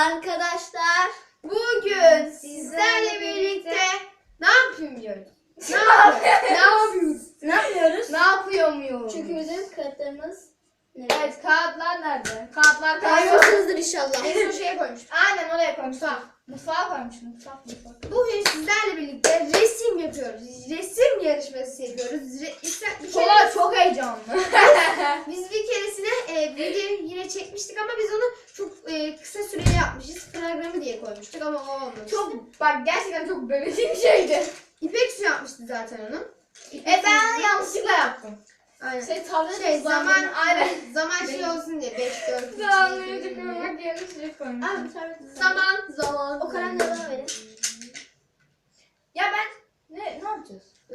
Arkadaşlar Bugün sizlerle birlikte ne yapıyoruz? Ne yapıyoruz? ne yapıyoruz? ne yapıyoruz? Ne yapıyor muyuz? Çünkü bizim kağıtlarımız Evet kağıtlar nerede? Kağıtlar kayboldu. kaybolmuşuzdur inşallah. Son şeye koymuş. Aynen oraya koymuş. Mutfağa. Mutfağa koymuş. Mutfak mutfak. Bugün sizlerle birlikte resim yapıyoruz. Resim yarışması yapıyoruz. Re- İster- bir kere- Kola çok heyecanlı. Biz bir keresine e, video yine çekmiştik ama biz onu çok e, kısa süreli yapmışız. Programı diye koymuştuk ama o olmadı. çok bak gerçekten çok bebeci bir şeydi. İpek su yapmıştı zaten onun. İpek E ben yanlışlıkla yaptım. Aynen. Şey tablet Şey zaman aynen. zaman şey olsun diye 5 4 3 Zamanlayıcı koymak yerine şey koymuş. Zaman zaman O kalemleri bana verin. Ya ben ne ne yapacağız? Ee,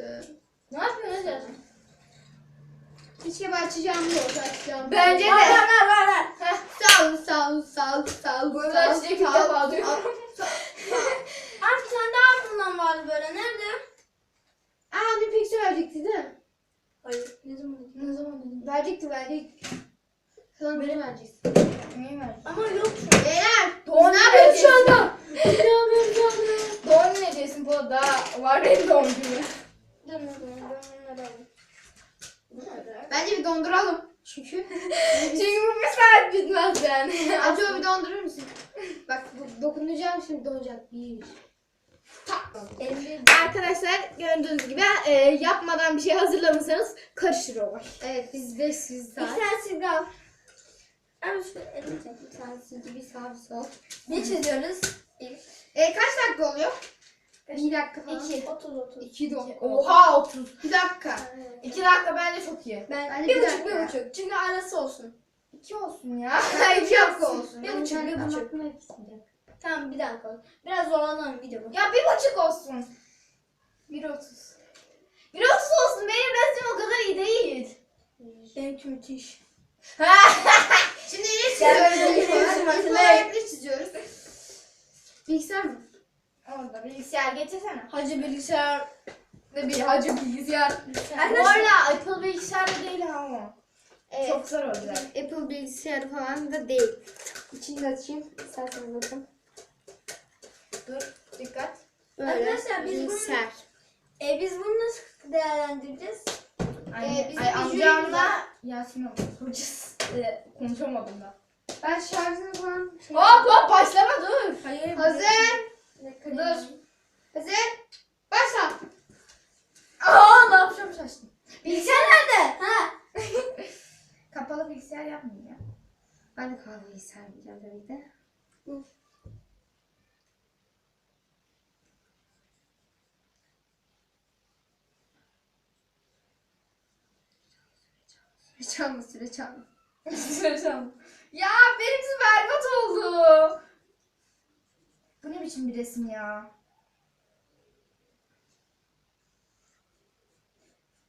Ne yapıyorsun diyorsun? Keşke açacağım yok açacağım. Bence de. Ver ver ver ver. Sağ ol sağ ol sağ ol sağ ol. Ol, açacak ilk defa. Abi bir tane daha bundan vardı böyle. Nerede? Aa bir pek su verecekti değil mi? Hayır. Ne zaman? Ne zaman dedim? Verecekti verecekti. Sana beni vereceksin. Neyi ver? Ama yok şu. Beyler Doğum ne yapıyoruz şu anda? Ne yapıyoruz şu anda? Doğum günü hediyesi bu daha var benim doğum günü. Bunları alayım. Bence bir donduralım. Çünkü. Çünkü bu bir saat bitmez yani. Acaba bir dondurur musun? Bak dokunacağım şimdi donacak. Bir. Arkadaşlar gördüğünüz gibi e, yapmadan bir şey hazırlamışsanız karışır olay. Evet biz 500 İki saat. tane silgi al. Abi şu çek. Bir tane silgi bir sağ bir sol. Ne çiziyoruz? Bir. E, kaç dakika oluyor? Bir dakika falan. İki. Otuz otuz. İki dakika. Oha 30. Bir dakika. İki dakika bence çok iyi. Ben Bence bir bir buçuk bir buçuk. Çünkü arası olsun. İki olsun ya. İki dakika olsun. Bir buçuk, bir buçuk. Tamam bir dakika. Biraz zorlanalım video bu. Ya bir buçuk olsun. Bir otuz. Bir otuz olsun. Benim resmim o kadar iyi değil. Benimki müthiş. Şimdi ne çiziyoruz? gel. olarak ne çiziyoruz? Bilgisayar mı? Orada bilgisayar getirsene. Hacı bilgisayar. Ve bir hacı bilgisayar. Bu arada Apple bilgisayar da değil ama. Evet. Çok zor olacak. Apple bilgisayarı falan da değil. İçini de açayım. İsterseniz bakın. Dur dikkat. Böyle Arkadaşlar biz bunu- bilgisayar. E biz bunu nasıl değerlendireceğiz? Ay, Ee, bizim ay bir amcamla jürimiz var. Yasin hocası. Ee, konuşamadım da. Ben şarjını falan... Şey... Hop hop başlama dur. Hayır. Hazır. Dur. Hazır. Başla. Aa ne yapacağım şaştım. Bilgisayar nerede? Ha? Kapalı bilgisayar yapmayayım ya. Ben de kahveyi sermeyeceğim tabii de. Süre çalma süre çalma. Söyleyeceğim. ya benimsi berbat oldu. Bu ne biçim bir resim ya?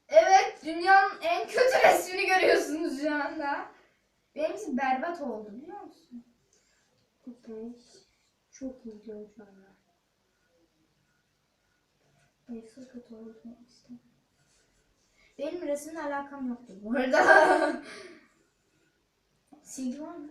Evet, dünyanın en kötü resmini görüyorsunuz şu anda. Benimsi berbat oldu biliyor musun? Çok iyi şu anda. Neyse kötü oldu işte. Benim resimle alakam yoktu bu arada. Silgi var mı?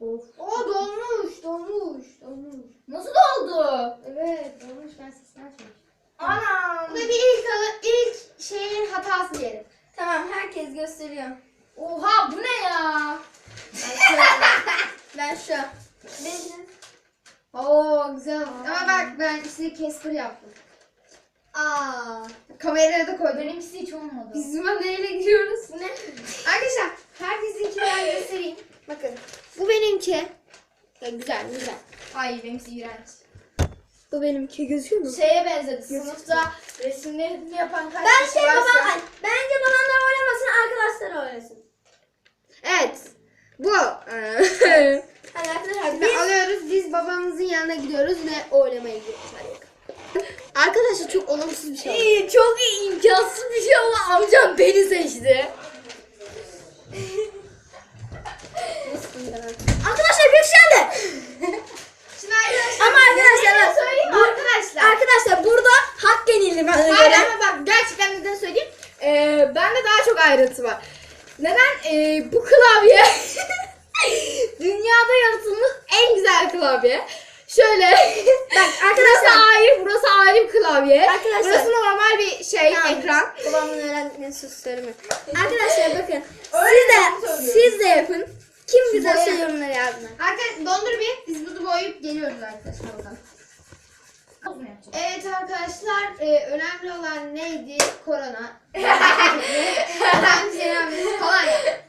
Of. O dolmuş, dolmuş, dolmuş. Nasıl oldu? Evet, dolmuş. Ben sesini açmamışım. Anam. Bu da bir ilk, ilk şeyin hatası diyelim. Tamam herkes gösteriyor. Oha bu ne ya? Ben şu. Benim. Oo güzel. Ama bak ben size Casper yaptım. Aa. Kameraya da koydum. Benimkisi hiç olmadı. Biz neyle gidiyoruz? Ne? Arkadaşlar herkesinkini ben göstereyim. Bakın. Bu benimki. Ya, güzel güzel. Hayır benimkisi iğrenç. Bu benimki gözüküyor mu? Şeye benzedi. Sınıfta resimlerini yapan kaç Ben kişi şey varsa. babam. Bence babamlar oynamasın arkadaşlar oynasın. Evet. Bu. Hadi arkadaşlar Şimdi biz alıyoruz. Biz babamızın yanına gidiyoruz ve oylamaya gidiyoruz. Hadi. Arkadaşlar çok olumsuz bir şey oldu. İyi, çok iyi, imkansız bir şey ama amcam beni seçti. Arkadaşlar bir şey geldi. Şimdi arkadaşlar. Ama arkadaşlar neden bak, söyleyeyim bu- arkadaşlar. Arkadaşlar burada hak yenildi bana Hayır göre. ama bak gerçekten neden söyleyeyim. Ee, bende daha çok ayrıntı var. Neden? Ee, bu klavye dünyada yaratılmış en güzel klavye. Şöyle Bak burası arkadaşlar. ayrı, burası ayrı bir klavye. Arkadaşlar. Burası normal bir şey Tamam. ekran. Babamın öğrendiklerini sus söyleme. Arkadaşlar bakın. Öyle Siz de, siz de yapın. Kim güzelse Boya. yorumlara yazın. Arkadaşlar dondur bir. Biz bunu boyayıp geliyoruz arkadaşlar bakalım. Evet arkadaşlar e, önemli olan neydi? Korona. Ben yapayım. Kolonya.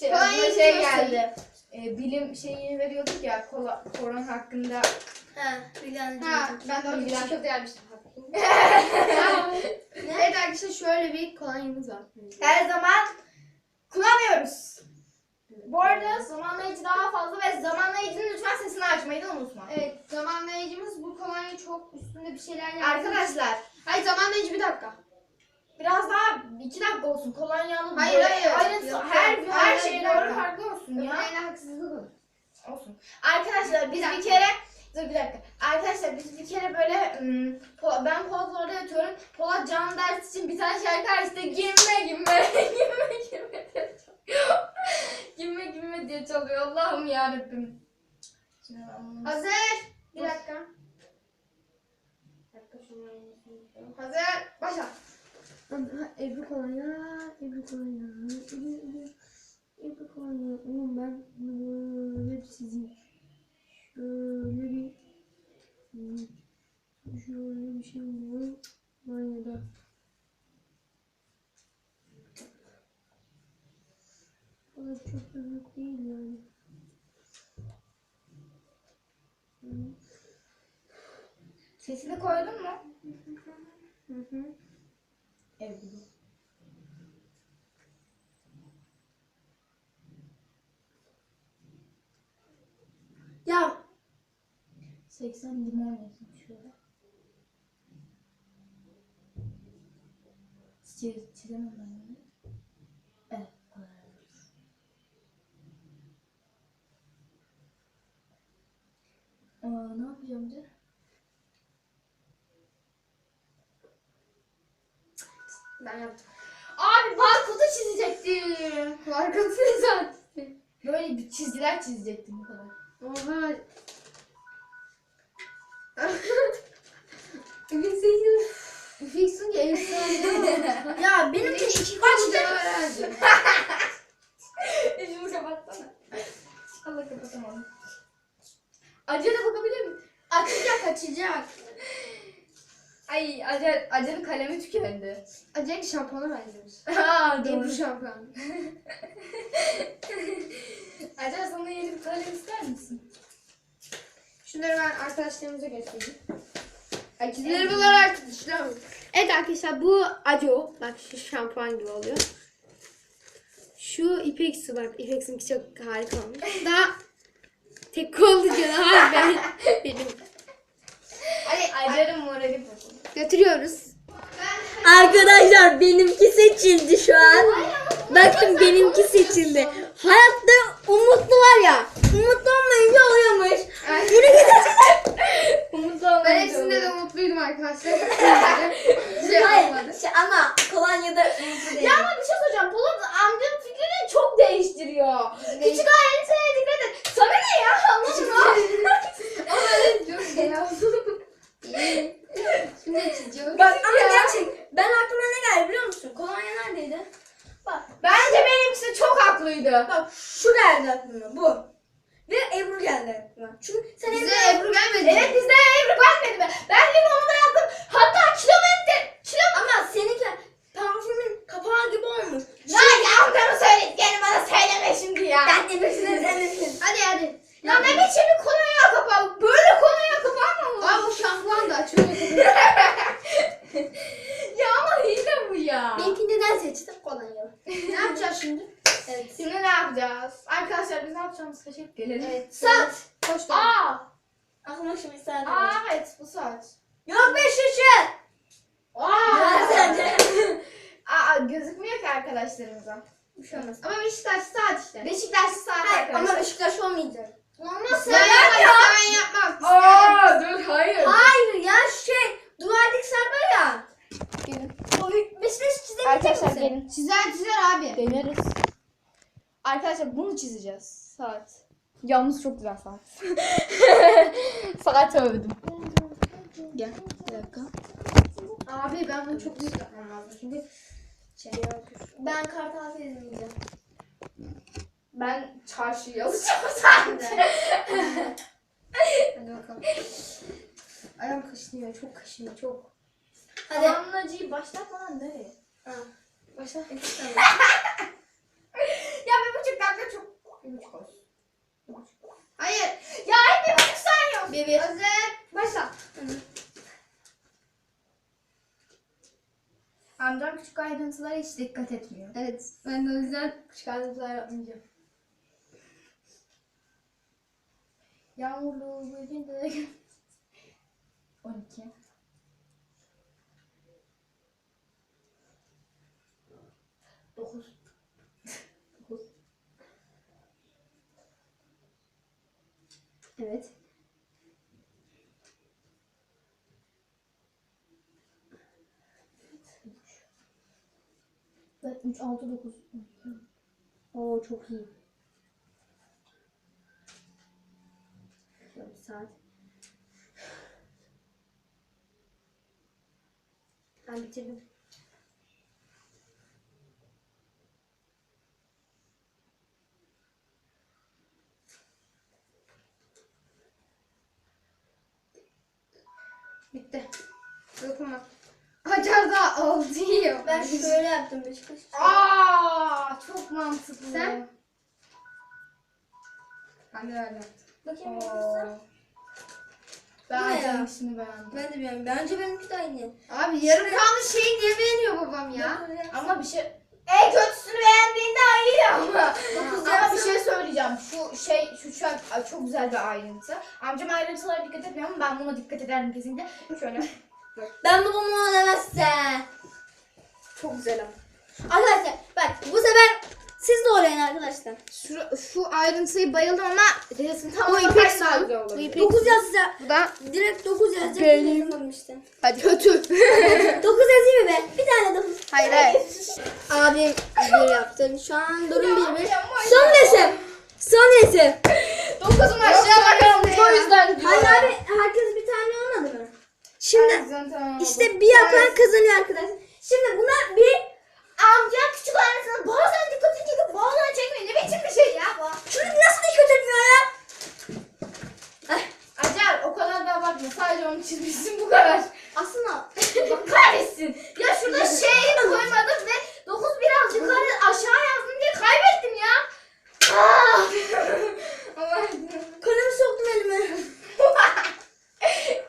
Şey, Kolonya aklıma şey şey geldi. E, bilim şeyini veriyorduk ya kola, korona hakkında. Ha, Hülya Ha, ben de onu Hülya. kötü gelmiştim. evet arkadaşlar şöyle bir kolonyamız var. Her zaman kullanıyoruz. Bu arada zamanlayıcı daha fazla ve zamanlayıcının lütfen sesini açmayı da unutma. Evet, zamanlayıcımız bu kolonya çok üstünde bir şeyler yazmış. Arkadaşlar, Hayır zamanlayıcı bir dakika. biraz daha iki dakika olsun. Kolonyanın Hayır, böyle hayır. ayrıntı- Yok, her yok. her Hayır, şeye bir doğru dakika. farklı olsun ya. Ömer'le haksızlık olur. Olsun. Arkadaşlar biz bir kere dur bir dakika. Arkadaşlar biz bir kere böyle ım, Po- ben Polat'la orada yatıyorum. Polat can ders için bir tane şarkı açtı. Girme girme girme girme çalıyor. Girme girme diye çalıyor. Allah'ım yarabbim. Hazır. Bir dakika. Hazır. Başla. Ebru kolonya, Ebru kolonya, Ebru, Ebru, Ebru kolonya. Oğlum ben böyle çizeyim. Şöyle bir, şöyle bir şey oluyor. Kolonyada. O da çok büyük değil yani. Sesini koydun mu? Hı hı. Evet. Ya 80 limon yazmış şöyle. Çiz, çizemem ben bunu. Evet. bu kadar. De? ben yaptım. Abi barkodu çizecektim. Barkodu zaten. Böyle bir çizgiler çizecektim bu kadar. Oha. Fixin ki efsane. ya benimki iki kaçtı. Yüzümü kapatsana. Allah kapatamadım. Acıya da bakabilir miyim? Açacak açacak. Ay Acar, Acar'ın kalemi tükendi. Acayip şampiyona benzemiş. Aa Ebru şampiyon. Acar sana yeni bir kalem ister misin? Şunları ben arkadaşlarımıza göstereyim. Bunlar arkadaşlar. Evet arkadaşlar bu Aco. Bak şu şampuan gibi oluyor. Şu İpek su bak. İpek su'nunki çok harika olmuş. Daha tek kollu canavar ben. Benim. Hadi Acar'ın morali bozuldu. Götürüyoruz. Arkadaşlar benimki seçildi şu an. Bakın benimki seçildi. Hayatta umutlu var ya. Umutlu olmayınca oluyormuş. Yürü gideceğim. Umutlu olmayı Ben hepsinde de umutluydum arkadaşlar. şey Hayır olmadı. şey, ama kolonyada umutlu değil. Ya ama bir şey soracağım. Polat amcanın fikrini çok değiştiriyor. Küçük ailenin sevdikleri de. Sana ne ya? Anladın mı? Ama öyle diyorum ya. Şimdi çiziyorum. Bak ama gerçek. Ben aklıma ne geldi biliyor musun? Kolonya neredeydi? Bak. Bence benimkisi çok haklıydı. Bak şu geldi aklıma bu. Ve Ebru geldi aklıma. Çünkü sen Bize Ebru... Ebru gelmedi. Evet bizde Ebru gelmedi mi? Ben limonu da yaptım. Hatta kilometre. Kilo... Ama seninki parfümün kapağı gibi olmuş. Ya ya amcamı söylediklerini bana söyleme şimdi ya. Ben Ebru'sunu sevmedim. Hadi hadi. Ya ne biçim bir kolonya kapağı? Böyle kolonya kapağı mı olur? Aa bu şampuan da açıyor. ya ama hile bu ya. Benimki neden seçtim kolonyalı? ne yapacağız şimdi? Evet. Şimdi ne yapacağız? Yapacağımızı kaçırıp gelelim. Evet. Saat. Geldin. Aa! Aklıma şimdi saat Aa evet bu saat. Yok Beşiktaş'ı. Aa! Aa gözükmüyor ki arkadaşlarımıza. Bir şey olmaz. Ama Beşiktaş saat işte. Beşiktaşlı saat Hayır ama arkadaşlar. Beşiktaş olmayacak. Olmaz Ben yapmam. Ben yapmam. İsterim. Aa dur hayır. Hayır ya şey duvardık sarma ya. O Beşiktaş çizebilecek Arkadaşlar misin? gelin. Çizer çizer abi. Deneriz. Arkadaşlar bunu çizeceğiz. Saat. Yalnız çok güzel saat. saat övdüm. Gel bir dakika. Abi ben bunu çok büyük yapmam lazım. Çünkü şey Ben kartal izleyeceğim. Ben çarşı yazacağım sadece. Hadi bakalım. Ayağım kaşınıyor. Çok kaşınıyor. Çok. Hadi. Tamamlacıyı başlatmadan nereye? Ha. Başla. Ya bir buçuk dakika çok. Bir buçuk. Hayır. Ya hep bir buçuk saniye olsun. Bir bir. Hazır. Başla. Amcam küçük ayrıntılara hiç dikkat etmiyor. Evet. Ben de o yüzden küçük ayrıntılar yapmayacağım. Yağmurlu bir günde. 12. Dokuz. Dokuz. Evet. Dört, üç, altı, dokuz. Oo çok iyi. Bir saat. Ben bitirdim. Bitti. Dokunma. Hacer da yiyor. Ben şöyle yaptım Beşiktaş. Aa, çok mantıklı. Sen? Ben de öyle. Bakayım Oo. nasıl? Ben ne ya? Aycan'ınkisini beğendim. Ben de bilmiyorum. Bence benimki de aynı. Abi yarım kalmış şeyi niye beğeniyor babam ya? Ama bir şey... En kötüsünü beğendiğinde iyi ama. Ama bir şey söyleyeceğim. Şu şey, şu an çok güzel bir ayrıntı. Amcam ayrıntılara dikkat etmiyor ama ben buna dikkat ederim kesinlikle. Şöyle. Ben babamı ona demezse. Çok güzel ama. Arkadaşlar bak bu sefer siz de oynayın arkadaşlar. Şu, şu ayrıntıyı bayıldım ama Resim Bu tamamen ipek son. güzel olur. Bu ipek 9 yazsa Bu da direkt 9 yazacak. Benim. Yazamadım işte. hadi kötü. 9 yazayım mı be? Bir tane 9. hayır hayır. Abim bir yaptı. Şu an durum bir bir. Son resim. Son resim. Dokuzun aşağı bakalım. O yüzden. Hayır abi herkes bir tane olmadı mı? Şimdi işte bir yapan kazanıyor arkadaşlar. Şimdi buna bir amca küçük ayrıntısına bazen dikkatini çekip bazen çekmiyor. Ne biçim bir şey ya bu? şunu nasıl dikkat etmiyor ya? Acar o kadar da bakma. Sadece onu çizmişsin bu kadar. Aslında Allah kahretsin. Ya şurada şey koymadım ve 9 biraz yukarı aşağı yazdım diye kaybettim ya. Ah! Allah kalemi soktum elime.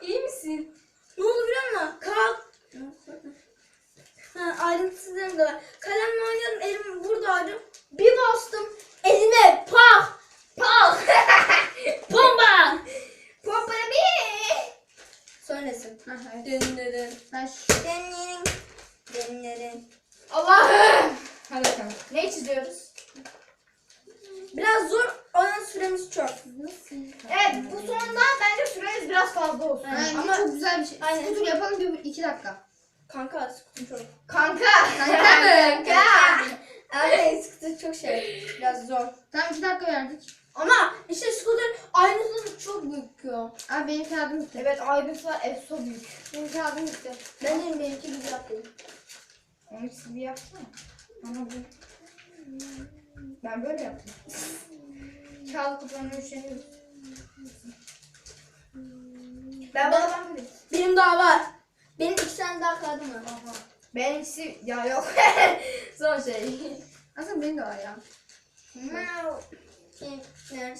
İyi misin? Ne oldu biliyor musun? Kalk. Ha, ayrıntısızlarım da var. Kalemle oynuyordum elim buradaydı. Bir bastım elime pak pak bomba. Pompa bir. Sonrası. Ha, evet. Dın dın dın. Ben şu- Dın dın dın dın. Allah'ım. Hadi bakalım. Ne çiziyoruz? Biraz zor olan süremiz çok. Evet bu sonunda bence süreniz biraz fazla olsun. Yani Ama- çok güzel bir şey. Aynen. Skuter yapalım bir iki dakika. Kanka sıkıntı çok. Kanka. Kanka mı? Kanka. Abi sıkıntı çok şey. Biraz zor. Tamam iki dakika verdik. Ama işte scooter aynısı çok büyük ya. Abi benim kağıdım bitti. Evet ayrıntılar efso büyük. Benim kağıdım bitti. Ben de benimki güzel yapayım. Onu siz bir yapsana. Ama bu. Ben böyle yaptım. Kağıt kutularına üşeniyorum. Ben bana ben böyle. Benim daha var. Benim iki tane daha kağıdım var. Benimkisi ya yok. Son şey. Aslında benim de var ya.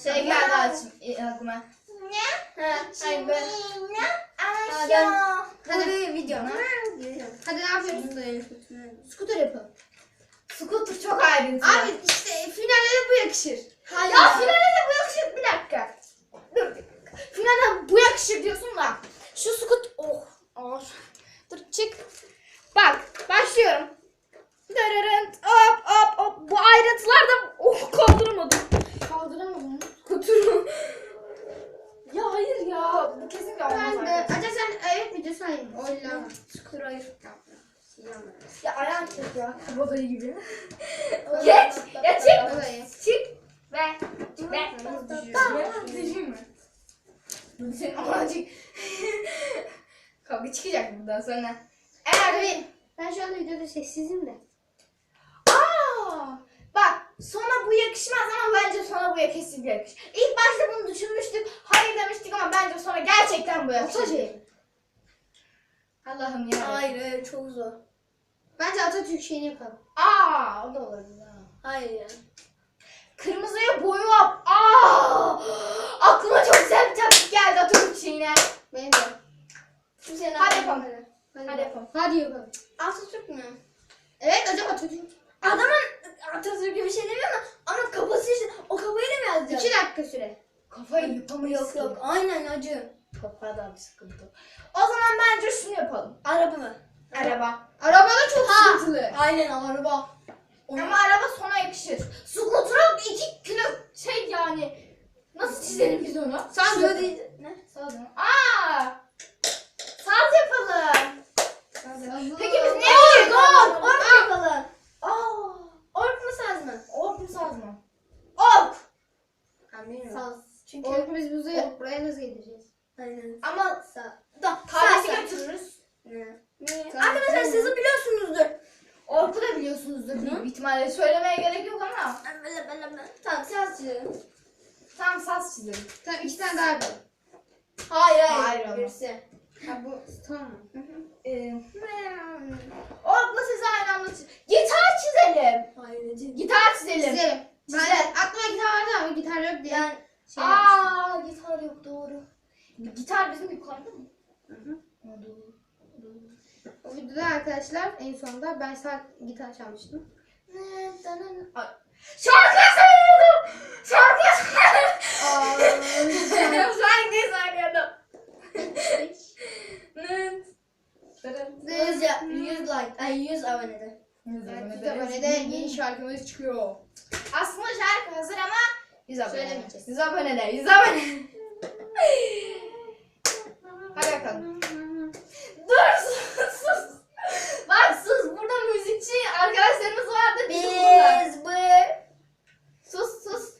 Şey geldi açım e, aklıma. Ha, hayır ben. Hadi. bir video. Hadi ne yapıyoruz? Skuter yapalım. Scooter çok ayrı. Abi işte finale de bu yakışır. Hayır. Ya finale de bu yakışır. Bir dakika. Dur. Finale bu yakışır diyorsun da. Şu Scooter... Oh. Oh. Dur çık. Bak başlıyorum. Dararant, hop hop hop. Bu ayrıntılar da oh, kaldıramadım. Kaldıramadım. Kuturum. ya hayır ya. Bu kesin kalmaz. Ben de. Acaba sen evet mi diyorsun? Hayır. Oyla. Sıkır hayır. Tamam ayağım çek ya. Bodayı gibi. Geç. Geç. Ya çık. Çık. Ver. Ver. Düşeyim mi? Bu senin amacık. Kavga çıkacak bundan sonra. Eğer bir... Ben şu anda videoda sessizim de. Aa, bak sona bu yakışmaz ama bence sona bu yakışır. İlk başta bunu düşünmüştük. Hayır demiştik ama bence sonra gerçekten bu yakışır. Atatürk. Allah'ım ya. Hayır hayır çok zor. Bence Atatürk şeyini yapalım. Aa, o da olabilir. ha. Hayır ya. Kırmızıya boyu yap. Aa! Aklıma çok güzel bir taktik geldi Atatürk şeyine. Benim de. Kimsenin Hadi aklına yapalım. gelmedi. Hadi, yapalım. Hadi yapalım. Atatürk mü? Evet hocam Atatürk. Adamın Atatürk'e bir şey demiyor ama ama kafası işte o kafayla mı yazacak? İki dakika süre. Kafayı yapamayız. Yok yok aynen acı. Da bir sıkıntı. O zaman bence şunu yapalım. Araba mı? Araba. Araba da çok Ha. sıkıntılı. Aynen araba. Ama araba sona yakışır. Scooter'a iki kilo şey yani. Nasıl çizelim biz onu? Sen Şöyle de. Ne? Saz mı? Aa! Saz yapalım. Peki biz ne Ork yapalım? ork ork yapalım. Aa! Ork mu saz mı? Ork mu saz mı? Ork! Ben bilmiyorum. Saz. Çünkü Orkun biz buzu buraya nasıl getireceğiz? Aynen. Ama. Da kardeşi götürürüz. Ne? Niye? Tamam, Arkadaşlar tamam. sizi biliyorsunuzdur. Ork'u da biliyorsunuzdur büyük ihtimalle. Söylemeye gerek yok ama. Böyle böyle böyle. Tamam saz çizelim. Tam saz çizelim. Tamam iki tane daha yapalım. Hayır Hayır hayır. ama. Birisi. Ha bu tamam. Ee, Ork'la size aynı anda çiz- Gitar çizelim. Hayır. Gitar çizelim. Çizelim. Ben aklıma gitar vardı ama gitar yok diye. Yani şey. Aa, gitar yok doğru. Gitar bizim yukarıda mı? Hı hı. O videoda arkadaşlar en sonunda ben sağ gitar çalmıştım. Şarkı söylüyordum. Şarkı söylüyordum. Şarkı söylüyordum. yüz, yüz like. Ay yüz abonede. Bir abonede yeni şarkımız çıkıyor. Aslında şarkı hazır ama 100 abone. Söylemeyeceğiz. 100 abone de 100 bakalım. Dur sus sus. Bak sus burada müzikçi arkadaşlarımız vardı. bizim burada. Biz bu Sus sus.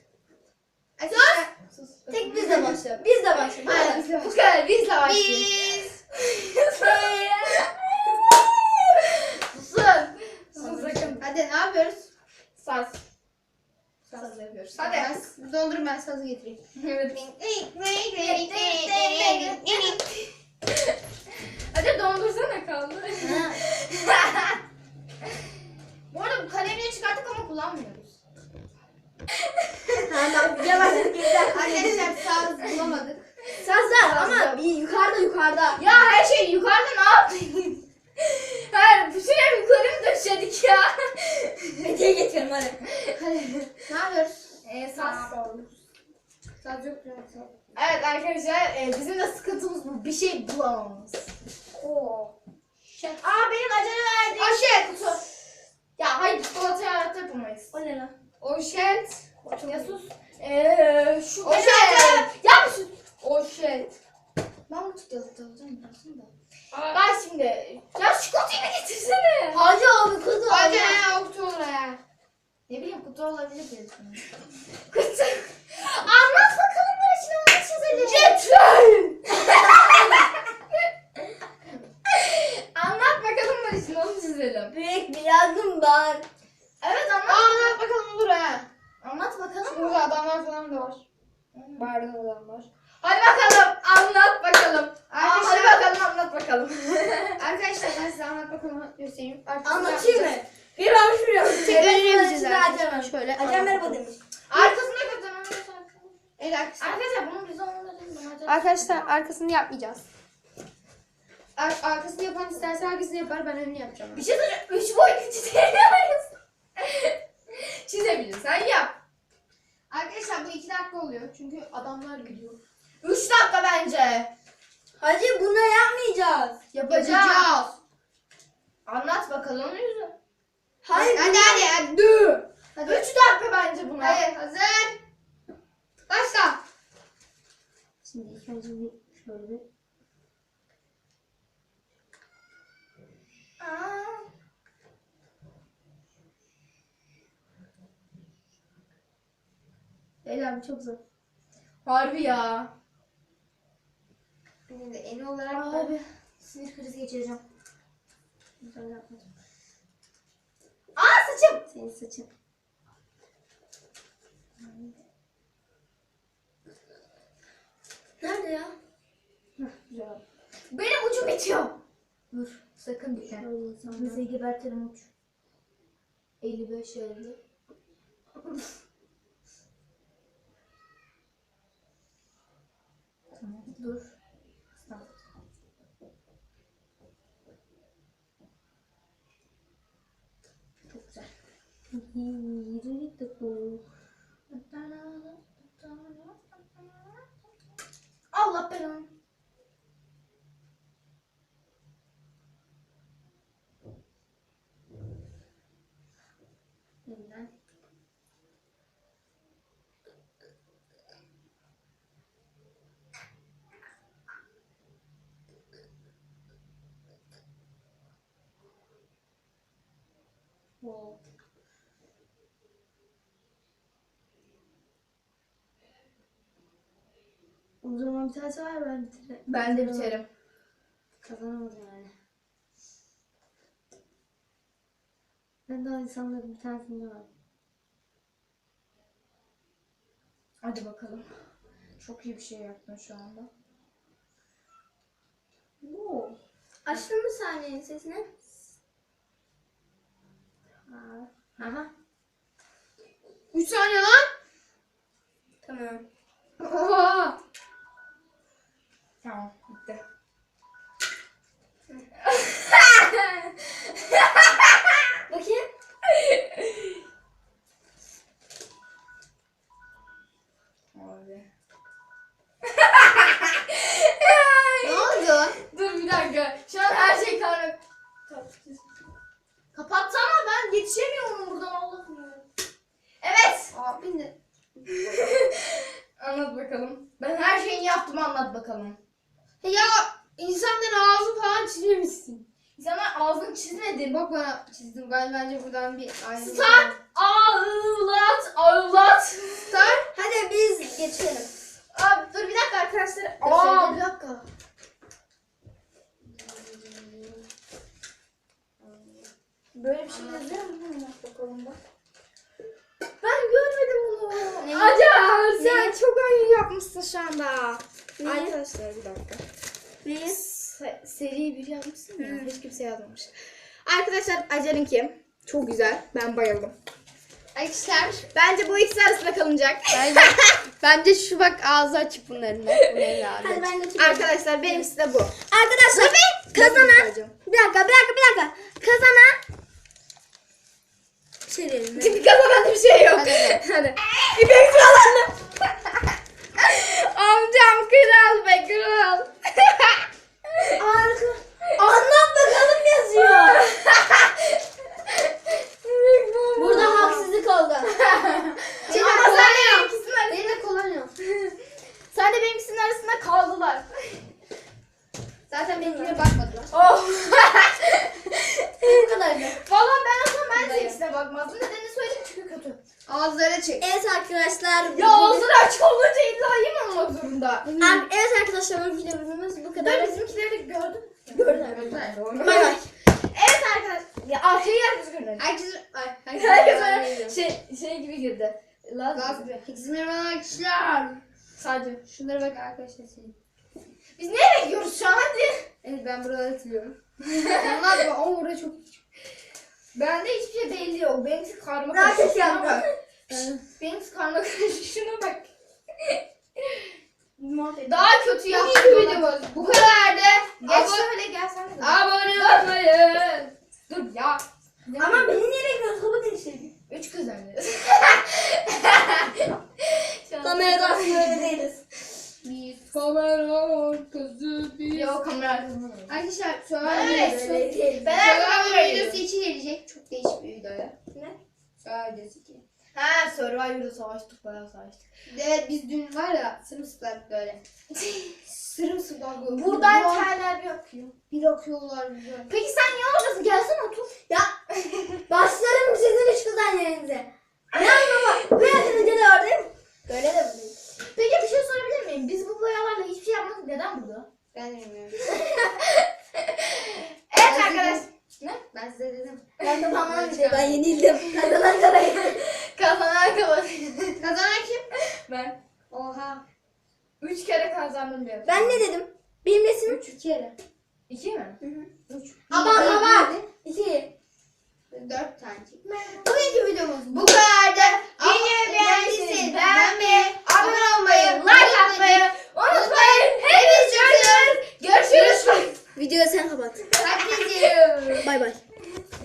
Arkadaşlar, Sus. tek biz de başlayalım. Biz de başlayalım. Aynen, biz de Bu kadar. Biz. Susun. Susun sakın. Hadi ne yapıyoruz? Saz. Saz yapıyoruz. Hadi. Hadi. Ben dondurun ben sazı getireyim. Evet. Hadi dondursana kaldı. Ha. Bu arada bu kalemleri çıkarttık ama kullanmıyoruz. Tamam yavaş güzel. Arkadaşlar saz bulamadık. Sazlar ama bir yukarıda yukarıda. Ya her şey yukarıda ne yaptın? Bütün ev yukarı mı döşedik ya? Mete'ye getirelim hadi. Ne yapıyoruz? Ee, saz. Saz yok. yok. Evet arkadaşlar e, bizim de sıkıntımız bu. Bir şey bulamamamız. Oo. Aa benim acele verdiğim Aşet. kutu. Ya hayır çikolatayı hayatta yapamayız. O ne lan? Oşet. Ya sus. Eee şu Oşet. benim- Ya sus. Oşet. Ben bu tutu alacağım aslında. Aa, Ben şimdi ya şu kutuyu getirsene. Hacı abi kızı. Hadi ya oktu olur ya. Ne bileyim kutu olabilir diye kutu. Anlat bakalım bu için onu çizelim. Lütfen. Anlat bakalım bu için onu çizelim. Büyük bir yangın var. Evet anlat. Anlat bakalım olur ha. Anlat bakalım. Burada adamlar falan da var. Barda adamlar. Hadi bakalım anlat bakalım. Aa, hadi bakalım anlat bakalım. Arkadaşlar ben size anlat bakalım göstereyim. Artık Anlatayım mı? Bir ben şuraya. Çevireceğiz Acem arkadaşlar. Şöyle. Acem merhaba demiş. Arkasına götürmem Evet arkadaşlar. Arkadaşlar bunun bize olmadığını Arkadaşlar arkasını yapmayacağız. Ar arkasını yapan isterse arkasını yapar ben önünü yapacağım. Bir şey söyleyeceğim. Üç boyutlu çizebiliyoruz. Çizebilirsen yap. Arkadaşlar bu iki dakika oluyor çünkü adamlar gidiyor. Üç dakika bence. Hacı bunu yapmayacağız. Yapacağız. Anlat bakalım yüzü. Hayır. Hadi hadi hadi. Hadi. Üç dakika bence buna. Hadi hazır. Başla. Şimdi ilk önce bir şöyle bir Beyler bu çok zor. Harbi ya. Benim de en olarak ben Abi. sinir krizi geçireceğim. Güzel yapmadım. Aa saçım. Senin saçın. Nerede ya? Güzel oldu. Benim ucum bitiyor. Dur. Sakın insanlar. Bizi gebertirim uç. 55 50. Dur. Çok güzel. De bu. Allah belanı. Wow. O zaman bir tanesi var ben bitire. Ben de biterim. Kazanamadım yani. Ben daha insanların bir tanesinde var. Hadi bakalım. Çok iyi bir şey yaptın şu anda. Oo. Açtın mı saniyenin sesini? Aha. 3 saniye lan. Tamam. Oha. Tamam bitti. Bakayım. Abi. Ne oldu? Dur bir dakika. Şu an her şey karanlık. Kapatsana ben yetişemiyorum buradan Allah'ım. Evet. Aa, ben de. Anlat bakalım. Ben her şeyi yaptım anlat bakalım. Ya insanların ağzı falan çizmemişsin. Sana ağzını çizmedim. Bak bana çizdim. Ben bence buradan bir aynı. Start. Ağlat. Ağlat. Start. Hadi biz geçelim. Abi dur bir dakika arkadaşlar. Aa, bir dakika. Böyle bir şey yazıyor mu? Anlat bakalım bak. Ben görmedim bunu. Ne? Acar Sen çok iyi yapmışsın şu anda. Ne? Arkadaşlar bir dakika. Neyi? Se- seri bir yapmışsın ya. Hiç kimse yazmamış. Arkadaşlar Acar'ınki çok güzel. Ben bayıldım. Arkadaşlar bence bu ikisi arasında kalınacak. Bence, bence şu bak ağzı açık bunların da. Hadi açık. ben. Arkadaşlar benimkisi de bu. Arkadaşlar kazanan bir dakika bir dakika bir dakika kazanan mi? Çünkü kazanan bir şey yok. Hadi. Hadi. İpek kazandı. Amcam kral be kral. Arka. Anlat bakalım yazıyor. Burada haksızlık oldu. Ama Ama sen sen de ikisinin arasında, Benim de kullanıyorum. sen de benimkisinin arasında kaldılar. Zaten benimkine bakmadılar. Oh. Bu kadardı. Valla ben o zaman ben de Dayı. ikisine bakmazdım. Nedenini söyleyeyim çünkü kötü. Ağızları çek. Evet arkadaşlar. Ya ağzları açık olunca illa yem olmak zorunda. Ar- Evet arkadaşlar bu videomuz bu kadar. Dur bizimkileri de gördün. Gördüm. Gördün. Bay bay. Evet arkadaşlar. Ya arkayı herkes gördü. Herkes... Ay, Herkes böyle şey, şey gibi girdi. Laz Gaz gibi. Herkese merhaba arkadaşlar. Sadece. Şunlara bak arkadaşlar. Şey. Biz nereye bekliyoruz şu an hadi. Evet ben buraları hatırlıyorum. Onlar da ama orada çok Bende hiçbir şey belli yok. Benimki karma Daha karışık. kötü Şuna bak. Benimki karma karışık. Şuna bak. Daha kötü iyi yaptım. bir videomuz. Bu kadardı. Geç Abo- şöyle gel sen de. Abone olmayı. Dur ya. Ama beni nereye götürdü değiştirdi. Üç kız önce. Kamerada böyle değiliz. Biz kamera arkası biz. Yok kamera arkasında. Arkadaşlar şu an Ben öyle videosu-. Ben kamera videosu için gelecek. Çok değişik bir videoya. Ne? Şu an videosu için. Ha Survivor'da savaştık bayağı savaştık. Evet biz dün var ya sırımsıklar böyle. Sırımsıklar böyle. Buradan Bir- terler bir akıyor. Bir akıyorlar bize. Peki sen niye oradasın? Gelsene otur. Ya başlarım sizin üç kızdan yerinize. Ne anlamı? Bu da oradayım. Böyle de buradayım. Peki bir şey sorabilir miyim? Biz bu boyalarla hiçbir şey yapmadık. Neden burada? Ben bilmiyorum. Evet Ben arkadaş. dedim. Ne? Ben size dedim. Ben de tamam Ben yenildim. Kazanan karayı. Kazanan kazanan. Kazanan kim? Ben. Oha. Üç kere kazandım diyor. Ben ne dedim? Benim resim. Üç kere. İki mi? Üç. Aman, Bir, aman. bir, İki. Dört tane. Bugünkü videomuz bu kadardı. Videoyu beğendiyseniz beğenmeyi, abone olmayı, like atmayı Unutmayın. Hepinizi görüşürüz. Görüşürüz. Videoyu sen kapat. Hadi. Bay bay.